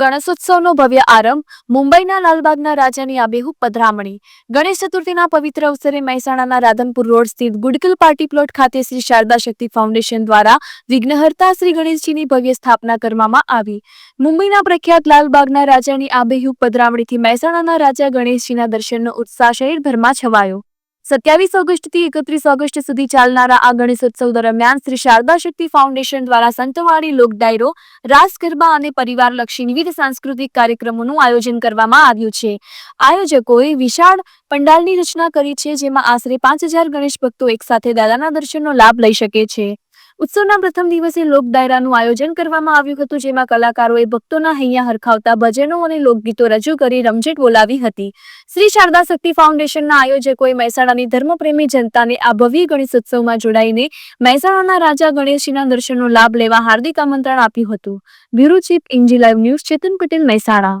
ગણેશોત્સવનો ભવ્ય આરંભ મુંબઈના લાલબાગના રાજાની આબેહૂબ પધરામણી. ગણેશ ચતુર્થીના પવિત્ર અવસરે મહેસાણાના રાધનપુર રોડ સ્થિત ગુડકલ પાર્ટી પ્લોટ ખાતે શ્રી શારદા શક્તિ ફાઉન્ડેશન દ્વારા વિઘ્નહર્તા શ્રી ગણેશજીની ભવ્ય સ્થાપના કરવામાં આવી. મુંબઈના પ્રખ્યાત લાલબાગના રાજાની આબેહૂબ પધરામણીથી મહેસાણાના રાજા ગણેશજીના દર્શનનો ઉત્સાહ શહેરભરમાં છવાયો. સત્યાવીસ ઓગસ્ટથી એકત્રીસ ઓગસ્ટ સુધી ચાલનારા આ ગણેશોત્સવ દરમિયાન શ્રી શારદા શક્તિ ફાઉન્ડેશન દ્વારા સંતવાણી લોક ડાયરો, રાસ ગરબા અને પરિવારલક્ષી વિવિધ સાંસ્કૃતિક કાર્યક્રમોનું આયોજન કરવામાં આવ્યું છે. આયોજકોએ વિશાળ પંડાલની રચના કરી છે, જેમાં આશરે પાંચ ગણેશ ભક્તો એકસાથે દાદાના દર્શનનો લાભ લઈ શકે છે. ઉત્સવના પ્રથમ દિવસે લોક ડાયરાનું આયોજન કરવામાં આવ્યું હતું, જેમાં કલાકારોએ ભક્તોના હૈયા હરખાવતા ભજનો અને લોકગીતો રજૂ કરી રમઝટ બોલાવી હતી. શ્રી શારદા શક્તિ ફાઉન્ડેશનના આયોજકોએ મહેસાણાની ધર્મપ્રેમી જનતાને આ ભવ્ય ગણેશોત્સવમાં જોડાઈને મહેસાણાના રાજા ગણેશજીના દર્શનનો લાભ લેવા હાર્દિક આમંત્રણ આપ્યું હતું. બ્યુરો ચીફ ઇન્જી લાઈવ ન્યૂઝ, ચેતન પટેલ, મહેસાણા.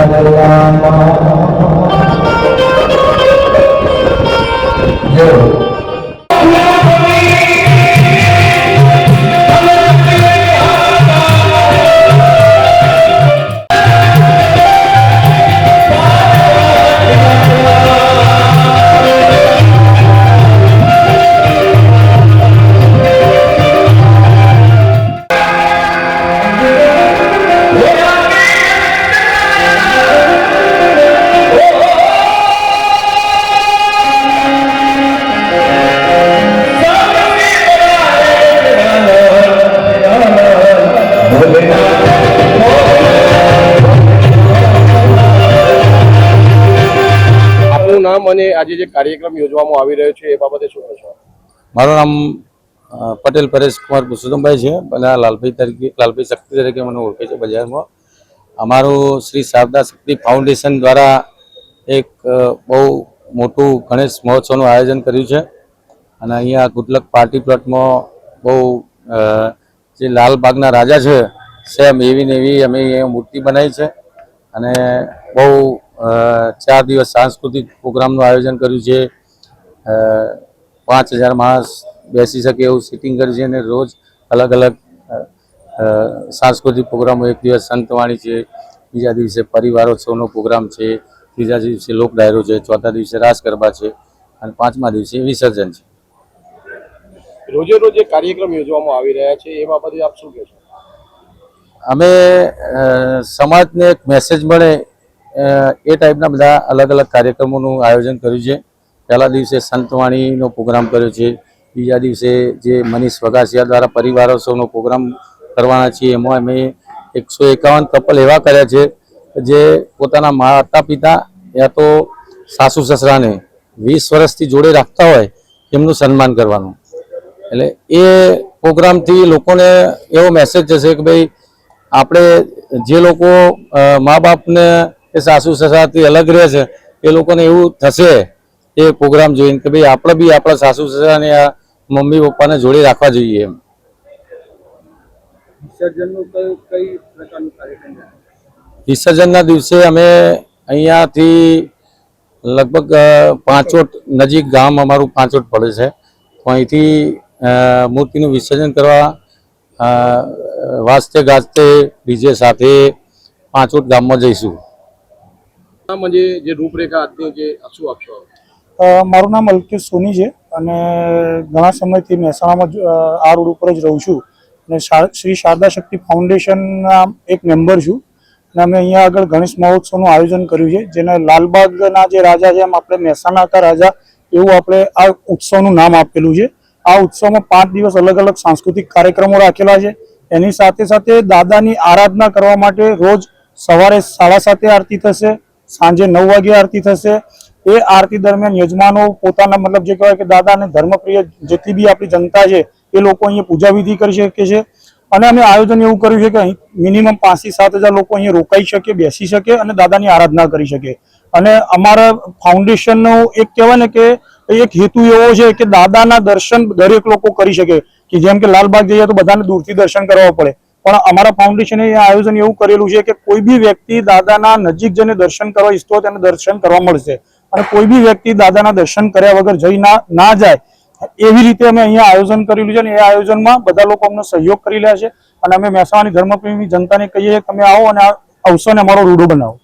આપનું અને આજે જે કાર્યક્રમ યોજવામાં આવી રહ્યો છે, એ બાબતે શું કહેશો મારું નામ પટેલ પરેશ કુમાર પુરુષોત્તમભાઈ છે. આ લાલભાઈ તરીકે, લાલભાઈ શક્તિ તરીકે મને ઓળખે છે બજારમાં. અમારું શ્રી શારદા શક્તિ ફાઉન્ડેશન દ્વારા એક બહુ મોટું ગણેશ મહોત્સવનું આયોજન કર્યું છે. અને અહીંયા ગુડલક પાર્ટી પ્લોટમાં બહુ જે લાલબાગના રાજા છે, સેમ એવી ને એવી અમે મૂર્તિ બનાવી છે. અને બહુ ચાર દિવસ સાંસ્કૃતિક પ્રોગ્રામનું આયોજન કર્યું છે. પાંચ હજાર માણસ બેસી શકે એવું સિટિંગ કર્યું છે અને રોજ અલગ અલગ સાંસ્કૃતિક પ્રોગ્રામો. એક દિવસ સંતવાણી છે બીજા દિવસે પરિવારોત્સવનો પ્રોગ્રામ છે ત્રીજા દિવસે લોક ડાયરો છે ચોથા દિવસે રાસ ગરબા છે અને પાંચમા દિવસે વિસર્જન છે. રોજે રોજ કાર્યક્રમ યોજવામાં આવી રહ્યા છે. એ બાબતે આપ શું કહેશો? અમે સમાજને એક મેસેજ મળે એ ટાઈપના બધા અલગ અલગ કાર્યક્રમોનું આયોજન કર્યું છે. પહેલા દિવસે સંતવાણીનો પ્રોગ્રામ કર્યો છે. બીજા દિવસે જે મનીષ વગાસિયા દ્વારા પરિવારોત્સવનો પ્રોગ્રામ કરવાના છીએ, એમાં અમે એકસો એકાવન કપલ એવા કર્યા છે જે પોતાના માતા પિતા યા તો સાસુ સસરાને વીસ વર્ષથી જોડે રાખતા હોય એમનું સન્માન કરવાનું. એટલે એ પ્રોગ્રામથી લોકોને એવો મેસેજ જશે કે ભાઈ, આપણે જે લોકો મા બાપને કે સાસુ સસરાથી અલગ રહે છે. એ લોકોને એવું થશે એ પ્રોગ્રામ જોઈને કે ભાઈ આપણે બી આપણા સાસુ સસરાને આ મમ્મી પપ્પાને જોડે રાખવા જોઈએ એમ. વિસર્જનના દિવસે અમે અહીંયાથી લગભગ પાંચોટ નજીક ગામ અમારું પાંચોટ પડે છે. તો અહીંથી મૂર્તિનું વિસર્જન કરવા વાસતે ગાજતે ડીજે સાથે પાંચોટ ગામમાં જઈશું. મારું નામ અલ્કેશ સોની છે અને ઘણા સમયથી મહેસાણામાં આ રોડ ઉપર જ રહું છું. અને શ્રી શારદા શક્તિ ફાઉન્ડેશનના એક મેમ્બર છું. અને અમે અહીંયા આગળ ગણેશ મહોત્સવનું આયોજન કર્યું છે, જેને લાલબાગના જે રાજા છે, એમ આપણે મહેસાણા રાજા, એવું આપણે આ ઉત્સવનું નામ આપેલું છે. આ ઉત્સવમાં પાંચ દિવસ અલગ અલગ સાંસ્કૃતિક કાર્યક્રમો રાખેલા છે. એની સાથે સાથે દાદાની આરાધના કરવા માટે રોજ સવારે સાડા સાતે આરતી થશે. સાંજે નવ વાગે આરતી થશે. એ આરતી દરમિયાન યજમાનો પોતાના મતલબ જે કહેવાય કે દાદા અને ધર્મપ્રિય જેટલી બી આપણી જનતા છે, એ લોકો અહીંયા પૂજા વિધિ કરી શકે છે. અને અમે આયોજન એવું કર્યું છે કે અહીં મિનિમમ પાંચથી સાત હજાર લોકો અહીંયા રોકાઈ શકે, બેસી શકે અને દાદાની આરાધના કરી શકે. અને અમારા ફાઉન્ડેશનનો એક કહેવાય ને કે એક હેતુ એવો છે કે દાદાના દર્શન દરેક લોકો કરી શકે. કે જેમ કે લાલબાગ જઈએ તો બધાને દૂરથી દર્શન કરવા પડે. પણ અમારા ફાઉન્ડેશને આયોજન એવું કરેલું છે કે કોઈ બી વ્યક્તિ દાદાના નજીક જઈને દર્શન કરવા ઈચ્છતો તેને દર્શન કરવા મળશે. અને કોઈ બી વ્યક્તિ દાદાના દર્શન કર્યા વગર જઈ ના ના જાય, એવી રીતે અમે અહીંયા આયોજન કરેલું છે અને એ આયોજનમાં બધા લોકો અમને સહયોગ કરી રહ્યા છે. અને અમે મહેસાણાની ધર્મપ્રેમી જનતાને કહીએ કે તમે આવો અને આ અવસરને અમારો રૂડો બનાવો.